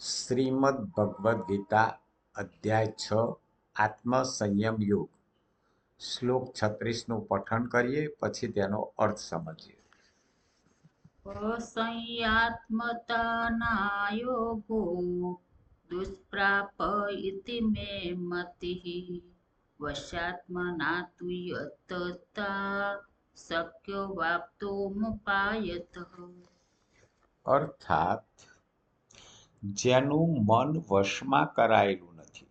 શ્રીમદ ભગવદ્ ગીતા અધ્યાય છ આત્મસંયમ યોગ. શ્લોક છત્રીસનું પઠન કરીએ પછી તેનો અર્થ સમજીએ. અસંયાત્મતાના યોગો દુષ્પ્રાપ ઇતિ મે મતિ. વશાત્મના તુ યતતા વાપતો વાપ્તુમુપાયત. અર્થાત જેનું મન વશમાં કરાયેલું નથી.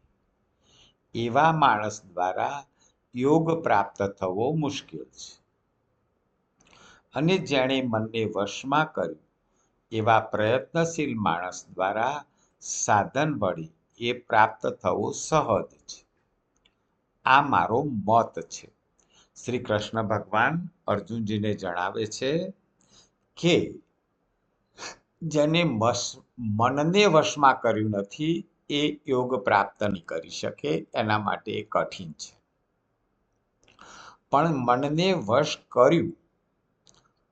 એવા માણસ દ્વારા યોગ પ્રાપ્ત થવો મુશ્કેલ છે. અને જેણે મનને વશમાં કર્યું, એવા પ્રયત્નશીલ માણસ દ્વારા સાધન વળી એ પ્રાપ્ત થવું સહજ છે. આ મારો મત છે. શ્રી કૃષ્ણ ભગવાન અર્જુનજીને જણાવે છે કે જેને મસ, મનને વશમાં કર્યું નથી, એ યોગ પ્રાપ્ત નહીં કરી શકે, એના માટે એ કઠિન છે. પણ મનને વશ કર્યું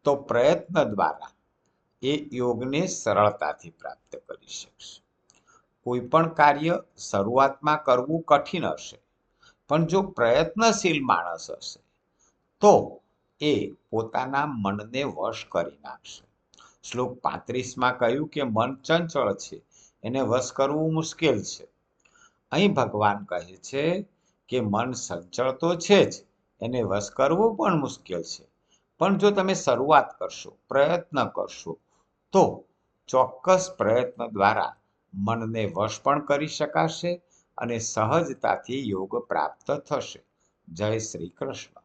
તો પ્રયત્ન દ્વારા એ યોગને સરળતાથી પ્રાપ્ત કરી શકશે. કોઈ પણ કાર્ય શરૂઆતમાં કરવું કઠિન હશે, પણ જો પ્રયત્નશીલ માણસ હશે, તો એ પોતાના મનને વશ કરી નાખશે. શ્લોક પાંત્રીસમાં કહ્યું કે મન ચંચળ છે, એને વશ કરવું મુશ્કેલ છે. અહીં ભગવાન કહે છે કે મન સંચળ તો છે જ, એને વશ કરવું પણ મુશ્કેલ છે. પણ જો તમે શરૂઆત કરશો, પ્રયત્ન કરશો, તો ચોક્કસ પ્રયત્ન દ્વારા મનને વશ પણ કરી શકાશે અને સહજતાથી યોગ પ્રાપ્ત થશે. જય શ્રી કૃષ્ણ.